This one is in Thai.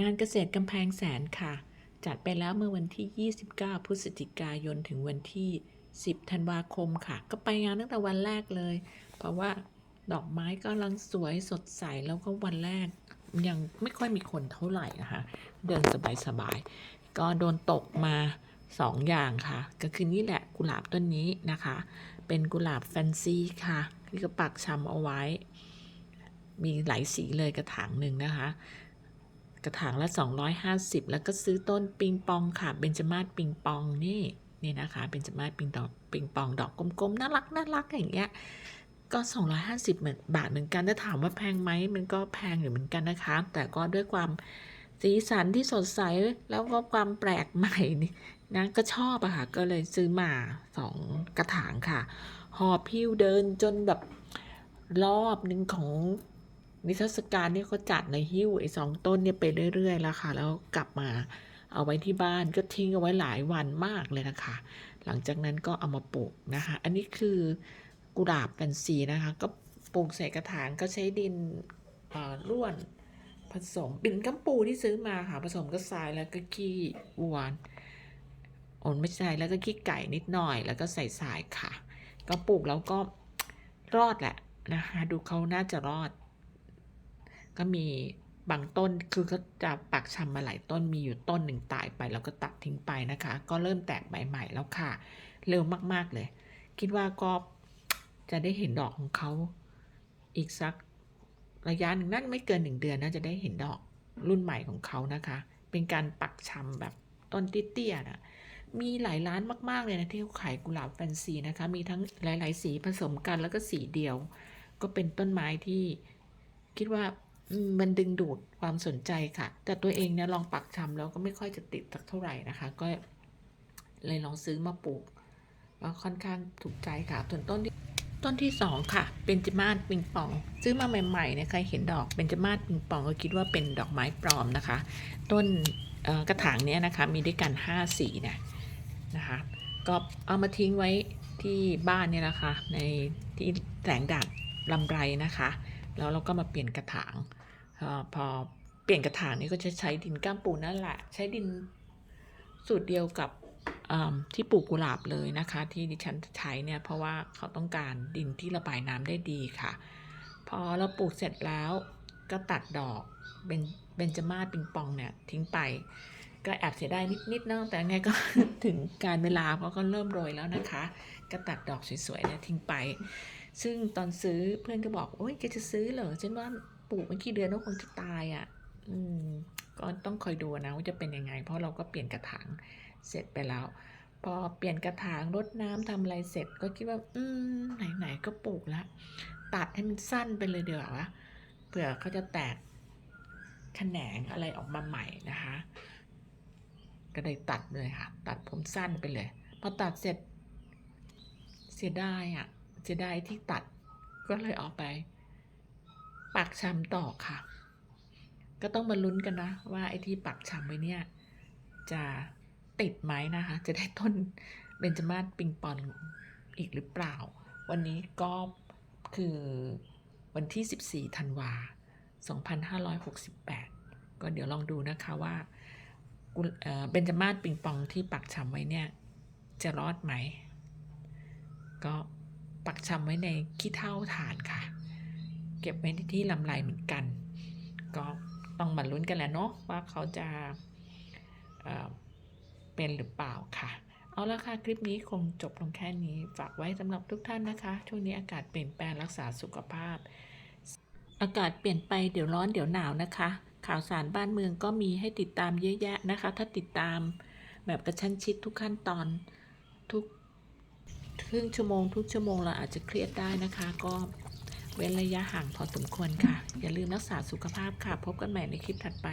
งานเกษตรกำแพงแสนค่ะ จัดไปแล้วเมื่อวันที่ 29 พฤศจิกายนถึงวันที่ 10 ธันวาคมค่ะ ก็ไปงานตั้งแต่วันแรกเลย เพราะว่าดอกไม้กำลังสวยสดใสแล้วก็วันแรกยังไม่ค่อยมีคนเท่าไหร่นะคะ เดินสบายๆ ก็โดนตกมาสองอย่างค่ะ ก็คือนี่แหละกุหลาบต้นนี้นะคะ เป็นกุหลาบแฟนซีค่ะที่ก็ปักชำเอาไว้ มีหลายสีเลยกระถางหนึ่งนะคะ ระถางละ 250 แล้วก็ซื้อต้นปิงปองค่ะเบญจมาศปิงปองนี่นี่นะคะเบญจมาศปิงดอกปิงปองดอกกลมๆน่ารักน่ารักอย่างเงี้ยก็ 250เหมือนบาทเหมือนกันถ้าถามว่าแพงไหมมันก็แพงอยู่เหมือนกันนะคะ แต่ก็ด้วยความสีสันที่สดใสแล้วก็ความแปลกใหม่นี่นะก็ชอบอะค่ะก็เลยซื้อมาสองกระถางค่ะหอบพิ้วเดินจนแบบรอบหนึ่งของ นิทรรศการเนี่ยเขาจัดในหิ้วไอ้สองต้นเนี่ยไปเรื่อยๆแล้วค่ะ แล้วกลับมาเอาไว้ที่บ้านก็ทิ้งเอาไว้หลายวันมากเลยนะคะ หลังจากนั้นก็เอามาปลูกนะคะ อันนี้คือกุหลาบแฟนซีนะคะ ก็ปลูกใส่กระถางก็ใช้ดินร่วนผสมปิ่นกัมปูที่ซื้อมาค่ะ ผสมกับทรายแล้วก็ขี้วัวโอนไม่ใช่แล้วก็ขี้ไก่นิดหน่อย แล้วก็ใส่ทรายค่ะ ก็ปลูกแล้วก็รอดแหละนะคะ ดูเขาน่าจะรอด ก็มีบางต้นคือเขาจะปักชำมาหลายต้นมีอยู่ต้นหนึ่งตายไปแล้วก็ตัดทิ้งไปนะคะ ก็เริ่มแตกใบใหม่แล้วค่ะ เร็วมากๆเลย คิดว่าก็จะได้เห็นดอกของเขาอีกสักระยะหนึ่งนั่นไม่เกินหนึ่งเดือนน่าจะได้เห็นดอกรุ่นใหม่ของเขานะคะ เป็นการปักชำแบบต้นเตี้ยๆนะมีหลายร้านมาก ๆ เลยนะที่เขาขายกุหลาบแฟนซีนะคะ มีทั้งหลาย ๆ สีผสมกันแล้วก็สีเดียว ก็เป็นต้นไม้ที่คิดว่า มันดึงดูดความสนใจค่ะ แต่ตัวเองเนี่ยลองปักชำแล้วก็ไม่ค่อยจะติดสักเท่าไหร่นะคะ ก็เลยลองซื้อมาปลูกก็ค่อนข้างถูกใจค่ะส่วนต้นที่ต้นที่สองค่ะเป็นจมาศปิงปอง ซื้อมาใหม่ๆเนี่ยใครเห็นดอกเป็นจมาศปิงปองก็คิดว่าเป็นดอกไม้ปลอมนะคะ ต้นกระถางเนี้ยนะคะมีด้วยกัน5สีนะนะคะก็เอามาทิ้งไว้ที่บ้านเนี่ยนะคะในที่แสงแดดลำไรนะคะ แล้วเราก็มาเปลี่ยนกระถาง พอเปลี่ยนกระถางนี่ก็จะใช้ดินก้ามปูนั่นแหละ ใช้ดินสูตรเดียวกับที่ปลูกกุหลาบเลยนะคะ ที่ดิฉันใช้เนี่ยเพราะว่าเขาต้องการดินที่ระบายน้ำได้ดีค่ะ พอเราปลูกเสร็จแล้วก็ตัดดอกเป็นเบญจมาศปิงปองเนี่ยทิ้งไป ก็แอบเสียดายนิดๆนะแต่ไงก็ถึงการเวลาเพราะก็เริ่มโรยแล้วนะคะ ก็ตัดดอกสวยๆเนี่ยทิ้งไป ซึ่งตอนซื้อเพื่อนก็บอกโอ้ยแกจะซื้อเหรอฉันว่า ปลูกไม่กี่เดือนก็คงจะตายอะ่ะ อืม ก็ต้องคอยดูนะว่าจะเป็นยังไง เพราะเราก็เปลี่ยนกระถางเสร็จไปแล้ว พอเปลี่ยนกระถางรดน้ำทำอะไรเสร็จก็คิดว่า อืม ไหนๆก็ปลูกล้วตัดให้มันสั้นไปเลยเดี๋ยววะเผื่อเขาจะแตกแขนงอะไรออกมาใหม่นะคะ ก็เลยตัดเลยค่ะ ตัดผมสั้นไปเลย พอตัดเสร็จเสียดายอะเสียดายที่ตัดก็เลยเอาไป ปักชำต่อค่ะ ก็ต้องมาลุ้นกันนะ ว่าไอ้ที่ปักชำไว้เนี่ย จะติดไหมนะคะ จะได้ต้นเบญจมาศปิงปองอีกหรือเปล่า วันนี้ก็คือวันที่ 14 ธันวา 2568 ก็เดี๋ยวลองดูนะคะว่าเบญจมาศปิงปองที่ปักชำไว้เนี่ย จะรอดไหม ก็ปักชำไว้ในขี้เท่าฐานค่ะ เก็บไว้ที่ลำไรเหมือนกัน ก็ต้องมาลุ้นกันแหล้วเนาะว่าเขาจะเเป็นหรือเปล่าค่ะ เอาละค่ะ คลิปนี้คงจบลงแค่นี้ ฝากไว้สำหรับทุกท่านนะคะ ช่วงนี้อากาศเปลี่ยนแปลงรักษาสุขภาพ อากาศเปลี่ยนไปเดี๋ยวร้อนเดี๋ยวหนาวนะคะ ข่าวสารบ้านเมืองก็มีให้ติดตามเยอะแยะนะคะ ถ้าติดตามแบบกระชั้นชิดทุกขั้นตอนทุกครึ่งชั่วโมงทุกชั่วโมงเราอาจจะเครียดได้นะคะ ก็ เว้นระยะห่างพอสมควรค่ะ อย่าลืมรักษาสุขภาพค่ะ พบกันใหม่ในคลิปถัดไป